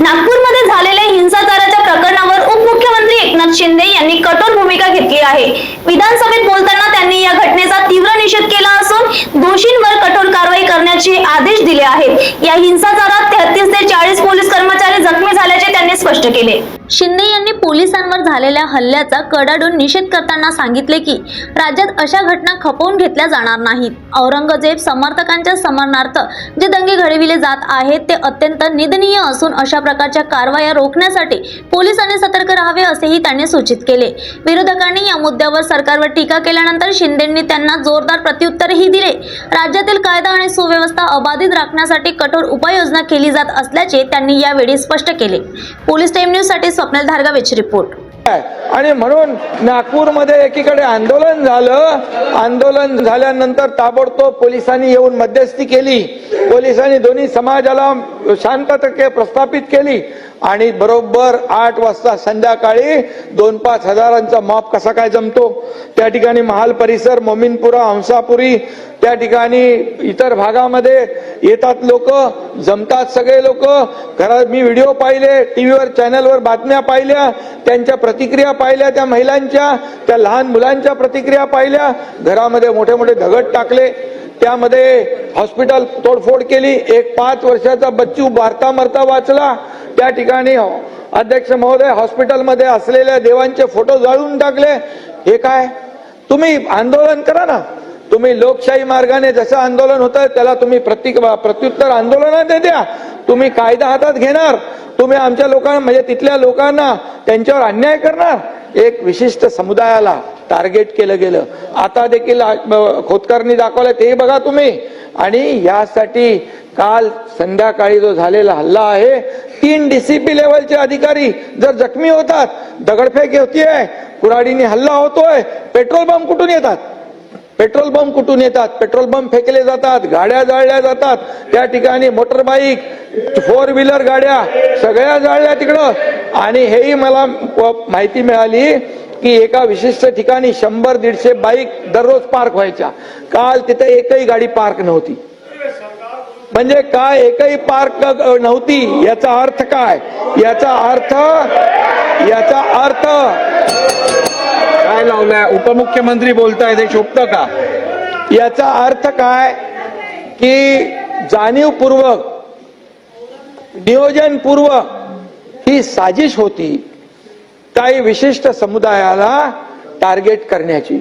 नागपूरमध्ये झालेल्या हिंसाचाराच्या प्रकरणावर उपमुख्यमंत्री एकनाथ शिंदे यांनी कठोर भूमिका घेतली आहे. विधानसभेत बोलताना त्यांनी या घटनेचा तीव्र निषेध केला असून दोषींवर कठोर कारवाई करण्याचे आदेश दिले आहेत. या हिंसाचारात तेहतीस ते चाळीस पोलीस कर्मचारी जखमी झाल्याचे त्यांनी स्पष्ट केले. शिंदे यांनी पोलिसांवर झालेल्या हल्ल्याचा कडाडून निषेध करताना सांगितले की राज्यात अशा घटना खपवून घेतल्या जाणार नाहीत. औरंगजेब समर्थकांच्या समरणार्थ जे दंगे घडविले जात आहेत ते अत्यंत निंदनीय असून अशा प्रकारच्या कारवाया रोखण्यासाठी पोलिसांनी सतर्क राहावे असेही त्यांनी सूचित केले. विरोधकांनी या मुद्द्यावर सरकारवर टीका केल्यानंतर शिंदेंनी त्यांना जोरदार प्रत्युत्तरही दिले. राज्यातील कायदा आणि सुव्यवस्था अबाधित राखण्यासाठी कठोर उपाययोजना केली जात असल्याचे त्यांनी यावेळी स्पष्ट केले. पोलीस टाइम न्यूजसाठी स्वप्नल धारगावेची रिपोर्ट. आणि म्हणून नागपूरमध्ये एकीकडे आंदोलन झालं. आंदोलन झाल्यानंतर ताबडतोब पोलिसांनी येऊन मध्यस्थी केली. पोलिसांनी दोन्ही समाजाला शांतता प्रस्थापित केली. आणि बरोबर आठ वाजता संध्याकाळी दोन पाच हजारांचा मॉप कसा काय जमतो? त्या ठिकाणी महाल परिसर मोमिनपुरा हंसापुरी त्या ठिकाणी इतर भागामध्ये येतात लोक जमतात सगळे लोक. घरात मी व्हिडिओ पाहिले टीव्हीवर चॅनलवर बातम्या पाहिल्या त्यांच्या प्रतिक्रिया पाहिल्या त्या महिलांच्या त्या लहान मुलांच्या प्रतिक्रिया पाहिल्या. घरामध्ये मोठे मोठे दगड टाकले. त्यामध्ये हॉस्पिटल तोडफोड केली. एक पाच वर्षाचा बच्चू भारता मरता वाचला. त्या ठिकाणी अध्यक्ष महोदय हॉस्पिटलमध्ये असलेल्या देवांचे फोटो जाळून टाकले. हे काय? तुम्ही आंदोलन करा ना. तुम्ही लोकशाही मार्गाने जसं आंदोलन होतं त्याला तुम्ही प्रति प्रत्युत्तर आंदोलनात द्या. तुम्ही कायदा हातात घेणार. तुम्ही आमच्या लोकांना म्हणजे तिथल्या लोकांना त्यांच्यावर अन्याय करणार. एक विशिष्ट समुदायाला टार्गेट केलं गेलं. आता देखील आ- खोतकरनी दाखवलं ते बघा तुम्ही. आणि यासाठी काल संध्याकाळी जो झालेला हल्ला आहे तीन डीसीपी लेवलचे अधिकारी जर जखमी होतात दगडफेक होतीये कुराडीने हल्ला होतोय पेट्रोल पंप कुठून येतात? पेट्रोल पंप कुठून येतात? पेट्रोल पंप फेकले जातात गाड्या जाळल्या जातात. त्या ठिकाणी मोटर बाईक फोर व्हीलर गाड्या सगळ्या जाळल्या तिकडं. आणि हेही मला माहिती मिळाली की एका विशिष्ट ठिकाणी शंभर दीडशे बाईक दररोज पार्क व्हायच्या. काल तिथे एकही गाडी पार्क नव्हती. म्हणजे काय एकही पार्क नव्हती याचा अर्थ काय? याचा अर्थ याचा अर्थ काय लावलाय? उपमुख्यमंत्री बोलताय ते शोभतं का? याचा अर्थ काय की जाणीवपूर्वक नियोजनपूर्वक ही साजिश होती काही विशिष्ट समुदायाला टार्गेट करण्याची.